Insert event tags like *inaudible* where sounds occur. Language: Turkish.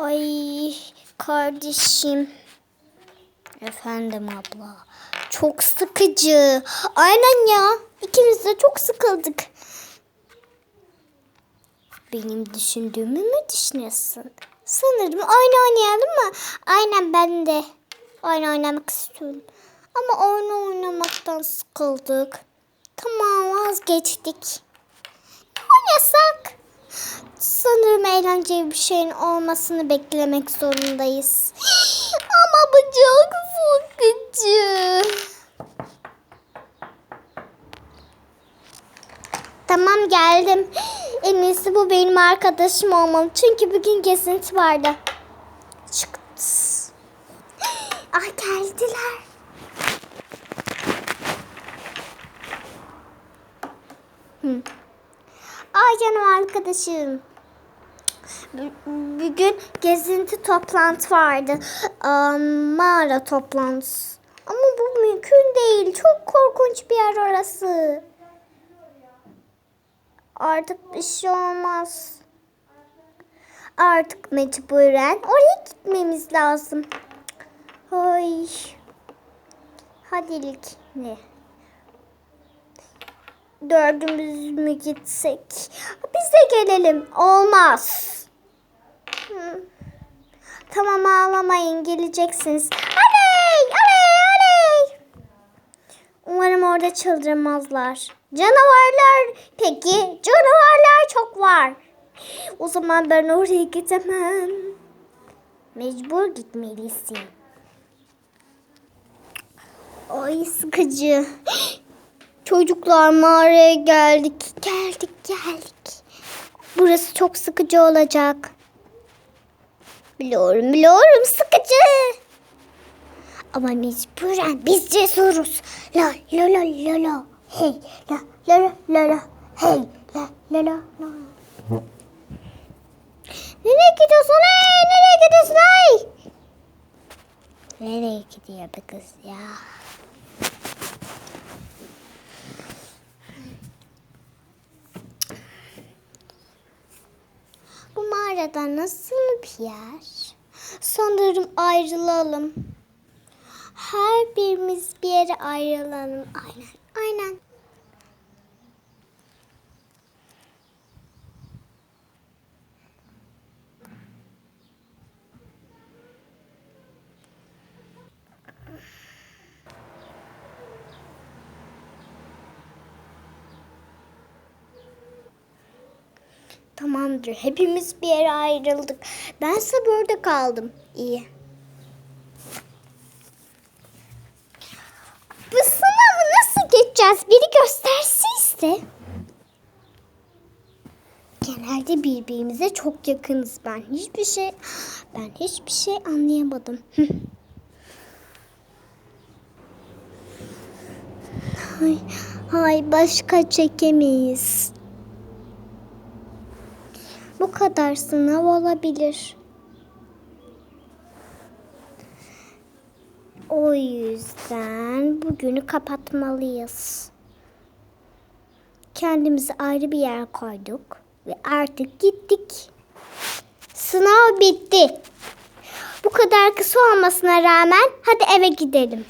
Ay kardeşim. Efendim abla. Çok sıkıcı. Aynen ya. İkimiz de çok sıkıldık. Benim düşündüğümü mü düşünüyorsun? Sanırım oyun oynayalım mı? Aynen ben de. Oyun oynamak istiyorum. Ama oyun oynamaktan sıkıldık. Tamam vazgeçtik. Ne oynasak? Sanırım eğlenceli bir şeyin olmasını beklemek zorundayız. *gasps* Ama bu çok sıkıcı. Tamam geldim. *gasps* En iyisi bu benim arkadaşım olmalı. Çünkü bugün gezinti vardı. Çıktı. *gasps* Ay geldiler. Hı. Ay canım arkadaşım. Bugün gezinti toplantı vardı. Mağara toplantısı. Ama bu mümkün değil. Çok korkunç bir yer orası. Artık bir şey olmaz. Artık mecburen oraya gitmemiz lazım. Ay. Hadi ilk ne? Dördümüz mü gitsek? Biz de gelelim. Olmaz. Tamam ağlamayın geleceksiniz. Oley! Oley! Oley! Umarım orada çıldırmazlar. Canavarlar peki? Canavarlar çok var. O zaman ben oraya gidemem. Mecbur gitmelisin. Ay sıkıcı. Çocuklar mağaraya geldik. Geldik geldik. Burası çok sıkıcı olacak. Biliyorum biliyorum sıkıcı. Ama mecburen biz cesuruz. La la la la la. Hey la la la la la. Hey la la la la. Nereye gidiyorsun hey? Nereye gidiyorsun hey? Nereye gidiyor bu kız ya? Bu mağarada nasıl bir yer? Sanırım ayrılalım. Her birimiz bir yere ayrılalım. Aynen. Tamamdır. Hepimiz bir yere ayrıldık. Bense burada kaldım. İyi. Bu sınavı nasıl geçeceğiz? Biri göstersin işte. Genelde birbirimize çok yakınız. Ben hiçbir şey ben hiçbir şey anlayamadım. Hay, hay başka çekemeyiz. Bu kadar sınav olabilir. O yüzden bugünü kapatmalıyız. Kendimize ayrı bir yer koyduk ve artık gittik. Sınav bitti. Bu kadar kısa olmasına rağmen hadi eve gidelim.